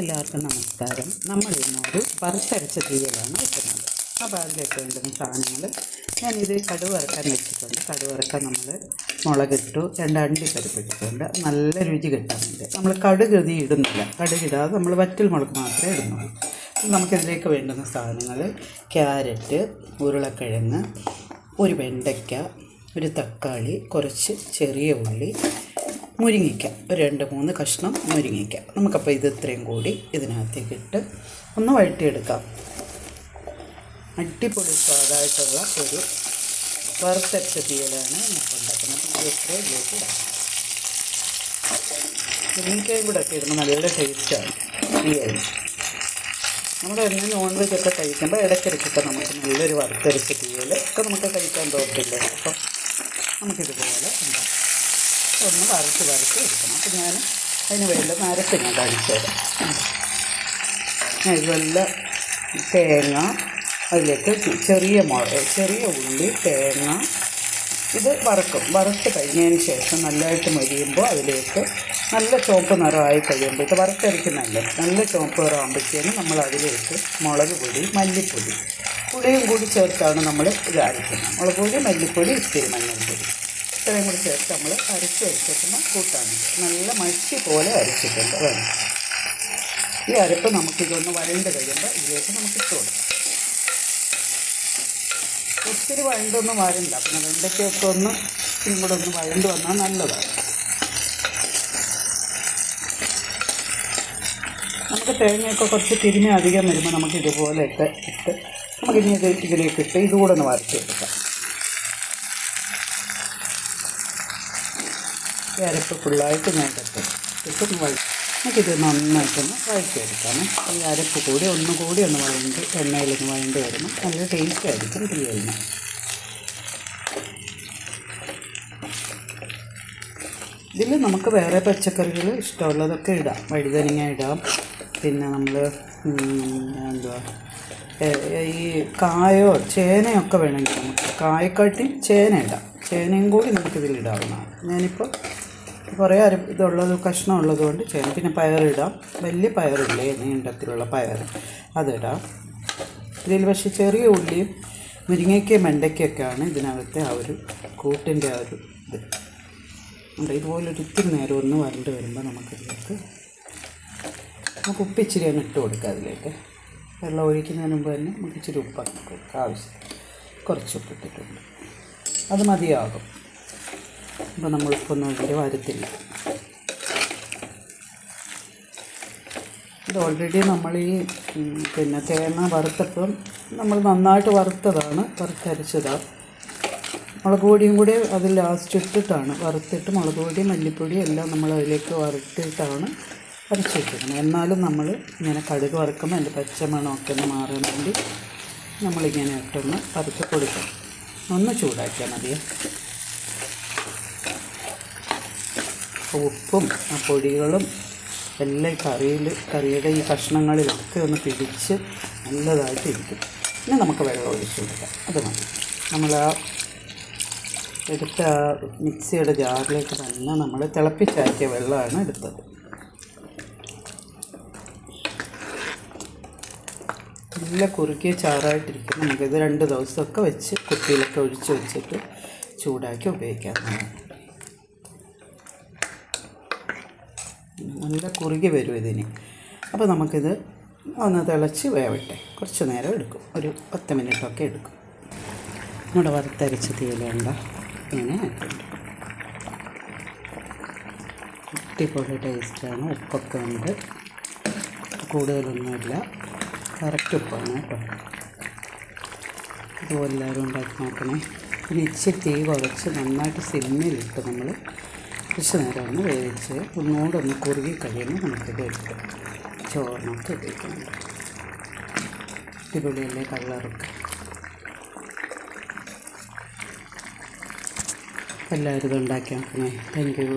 എല്ലാവർക്കും നമസ്കാരം. നമ്മൾ ഇന്നൊരു വറുത്തരച്ച തീയലാണ് വെക്കുന്നത്. അപ്പോൾ അതിലേക്ക് വേണ്ടുന്ന സാധനങ്ങൾ ഞാനിത് കടുക് വറുക്കാൻ വെച്ചിട്ടുണ്ട് കടുക് വറുക്കാൻ നമ്മൾ മുളകിട്ടു രണ്ട് അണ്ടി പരിപ്പിട്ടിട്ടുണ്ട് നല്ല രുചി കിട്ടാൻ വേണ്ടി നമ്മൾ കടുക് ഇടുന്നില്ല. കടുകിടാതെ നമ്മൾ വറ്റൽ മുളക് മാത്രമേ ഇടുന്നുള്ളൂ. നമുക്കിതിലേക്ക് വേണ്ടുന്ന സാധനങ്ങൾ ക്യാരറ്റ് ഉരുളക്കിഴങ്ങ് ഒരു വെണ്ടയ്ക്ക ഒരു തക്കാളി കുറച്ച് ചെറിയ ഉള്ളി മുരിങ്ങയ്ക്ക ഒരു രണ്ട് മൂന്ന് കഷ്ണം മുരിങ്ങയ്ക്ക നമുക്കപ്പോൾ ഇത് ഇത്രയും കൂടി ഇതിനകത്തേക്ക് ഇട്ട് ഒന്ന് വഴറ്റിയെടുക്കാം. അടിപൊളി സ്വാദായിട്ടുള്ള ഒരു വറുത്തരച്ച തീയലാണ് നമുക്ക് ഉണ്ടാക്കുന്നത്. ഇത് ഇത്രയും ഇതിലേക്ക് ഇടാം മുരിങ്ങയ്ക്കയും കൂടെ ഒക്കെ ഇടുമ്പോൾ നല്ല ടേസ്റ്റാണ് തീയൽ നമ്മൾ എന്നും നോൺ വെജ് ഒക്കെ കഴിക്കുമ്പോൾ ഇടയ്ക്കിടയ്ക്കൊക്കെ നമുക്ക് നല്ലൊരു വറുത്തരച്ച തീയൽ ഒക്കെ നമുക്ക് കഴിക്കാൻ തോന്നില്ല അപ്പം നമുക്കിതുപോലെ ഉണ്ടാക്കാം. ഒന്ന് വറുത്ത് വറുത്ത് എടുക്കണം. അപ്പം ഞാൻ അതിന് വേണ്ട നരത്തിന് ഞാൻ കാണിച്ചു തേങ്ങ അതിലേക്ക് ചെറിയ മുളക് ചെറിയ ഉള്ളി തേങ്ങ ഇത് വറുക്കും. വറുത്ത് കഴിഞ്ഞതിന് ശേഷം നല്ലതായിട്ട് മരിയുമ്പോൾ അതിലേക്ക് നല്ല ചുവപ്പ് നിറമായി കഴിയുമ്പോൾ ഇത് വറുത്തരയ്ക്കുന്നതല്ലേ നല്ല ചുവപ്പ് നിറമാകുമ്പോഴത്തേനും നമ്മൾ അതിലേക്ക് മുളക് പൊടി മല്ലിപ്പൊടി. പുളിയും കൂടി ചേർത്താണ് നമ്മൾ ഇത് അരയ്ക്കുന്നത് മുളക് പൊടി മല്ലിപ്പൊടി ഇത്തിരി മഞ്ഞൾപ്പൊടി. ഇത്രയും കൂടി ചേർത്ത് നമ്മൾ അരച്ച് വെച്ചിട്ടുന്ന കൂട്ടാണ്. നല്ല മഷി പോലെ അരച്ചിട്ടുണ്ട് വേണം ഈ അരപ്പ് നമുക്കിതൊന്ന് വരണ്ട് കഴിയുമ്പോൾ ഇതിലേക്ക് നമുക്ക് ഇട്ട് കൊടുക്കാം. ഒത്തിരി വഴണ്ടൊന്നും വരണ്ട. പിന്നെ വെണ്ടയ്ക്കൊക്കെ ഒന്ന് ഇതും കൂടെ ഒന്ന് വഴണ്ട് വന്നാൽ നല്ലതാണ്. നമുക്ക് തേങ്ങയൊക്കെ കുറച്ച് തിരിഞ്ഞ് അധികം വരുമ്പോൾ നമുക്ക് ഇതുപോലെ ഇട്ട് നമുക്കിനി ഇത് ഇതിലേക്ക് ഇട്ട് ഇതുകൂടെ ഒന്ന് വരച്ചെടുക്കാം ഈ അരപ്പ് ഫുള്ളായിട്ട് ഞാൻ തട്ടും. ഇട്ടും വഴി നമുക്കിത് നന്നായിട്ടൊന്ന് വഴറ്റിയെടുക്കാമേ. ഈ അരപ്പ് കൂടി ഒന്നും കൂടി ഒന്ന് വഴണ്ട് എണ്ണയിലൊന്ന് വഴണ്ട് വരുമ്പോൾ നല്ല ടേസ്റ്റ് ആയിരിക്കും തീയലിന് ഇതിൽ നമുക്ക് വേറെ പച്ചക്കറികൾ ഇഷ്ടമുള്ളതൊക്കെ ഇടാം. വഴുതനങ്ങ ഇടാം. പിന്നെ നമ്മൾ എന്തുവാ ഈ കായോ ചേനയൊക്കെ വേണമെങ്കിൽ നമുക്ക് കായക്കാട്ടി ചേന ഇടാം. ചേനയും കൂടി നമുക്കിതിൽ ഇടാവുന്നതാണ്. ഞാനിപ്പോൾ കുറേ അരി ഇതുള്ളത് കഷ്ണം ഉള്ളത് കൊണ്ട് ചെയ്യണം പിന്നെ പയറിടാം. വലിയ പയറില്ലേ നീണ്ടത്തിലുള്ള പയർ. അതിടാം. ഇതിൽ പക്ഷേ ചെറിയ ഉള്ളിയും മുരിങ്ങയ്ക്കയും വെണ്ടയ്ക്കൊക്കെയാണ് ഇതിനകത്തെ ആ ഒരു കൂട്ടിന്റെ ആ ഒരു ഇത്. ഉണ്ട് ഇതുപോലൊരു ഇത്തിരി നേരം ഒന്ന് വരണ്ട് വരുമ്പോൾ നമുക്കിതിലേക്ക് നമുക്ക് ഉപ്പിച്ചിരി ഒന്ന് ഇട്ട് കൊടുക്കുക അതിലേക്ക്. വെള്ളം ഒഴിക്കുന്നതിന് മുമ്പ് തന്നെ നമുക്ക് ഇച്ചിരി ഉപ്പ് കൊടുക്കുക ആവശ്യം കുറച്ച് ഉപ്പ് ഇട്ടിട്ടുണ്ട്. അത് മതിയാകും. അപ്പോൾ നമ്മൾ ഉപ്പൊന്നും ഇതിൽ വരത്തില്ല. ഇത് ഓൾറെഡി നമ്മൾ ഈ പിന്നെ തേങ്ങ വറുത്തപ്പം നമ്മൾ നന്നായിട്ട് വറുത്തതാണ് വറുത്തരച്ചതാണ് മുളക് പൊടിയും കൂടി അതിൽ ലാസ്റ്റ് ഇട്ടിട്ടാണ്. വറുത്തിട്ട് മുളക് പൊടി മല്ലിപ്പൊടി എല്ലാം നമ്മൾ അതിലേക്ക് വറുത്തിട്ടാണ് അരച്ച് വെക്കുന്നത് എന്നാലും നമ്മൾ ഇങ്ങനെ കടുക് വറുക്കുമ്പോൾ അതിന്റെ പച്ചമണമൊക്കെ ഒന്ന് മാറാൻ വേണ്ടി നമ്മളിങ്ങനെ ഇട്ടൊന്ന് വറുത്ത് കൊടുക്കാം. ഒന്ന് ചൂടാക്കിയാൽ മതിയേ. ഉപ്പും ആ പൊടികളും എല്ലാം കറിയിൽ കറിയുടെ ഈ കഷ്ണങ്ങളിലൊക്കെ ഒന്ന് പിടിച്ച് നല്ലതായിട്ട് ഇരിക്കും. പിന്നെ നമുക്ക് വെള്ളം ഒഴിച്ച് കൊടുക്കാം. അത് മതി. നമ്മൾ ആ എടുത്ത മിക്സിയുടെ ജാറിലേക്ക് തന്നെ നമ്മൾ തിളപ്പിച്ചാക്കിയ വെള്ളമാണ് എടുത്തത്. നല്ല കുറുക്കിയ ചാറായിട്ടിരിക്കും നമുക്കിത് രണ്ട് ദിവസമൊക്കെ വെച്ച് കുപ്പിയിലൊക്കെ ഒഴിച്ച് വെച്ചിട്ട് ചൂടാക്കി ഉപയോഗിക്കാവുന്നതാണ്. നല്ല കുറുകി വരും ഇതിന്. അപ്പോൾ നമുക്കിത് ഒന്ന് തിളച്ച് വേവട്ടെ. കുറച്ച് നേരം എടുക്കും. ഒരു പത്ത് മിനിറ്റൊക്കെ എടുക്കും. നമ്മുടെ വറുത്തരച്ച തീലേണ്ട ഇങ്ങനെ ആയിട്ടുണ്ട്. അടിപൊളി ടേസ്റ്റാണ്. ഉപ്പൊക്കെ ഉണ്ട്. കൂടുതലൊന്നുമില്ല. കറക്റ്റ് ഉപ്പാണ് കേട്ടോ. ഇതുപോലെ എല്ലാവരും ഉണ്ടാക്കി നോക്കണേ. പിന്നെ ഇച്ചിരി തീ കുറച്ച് നന്നായിട്ട് സിമ്മിലിട്ട് നമ്മൾ കുറച്ച് നേരമാണ് വേവിച്ച് ഒന്നുകൊണ്ട് ഒന്ന് കുറുകി കഴിയുമ്പോൾ നമുക്കിത് എടുക്കാം ചോറിനൊക്കെ ഉപയോഗിക്കുന്നുണ്ട് അടിപൊളിയല്ലേ കളറൊക്കെ? എല്ലാവരും ഇത് ഉണ്ടാക്കി നോക്കണേ താങ്ക് യു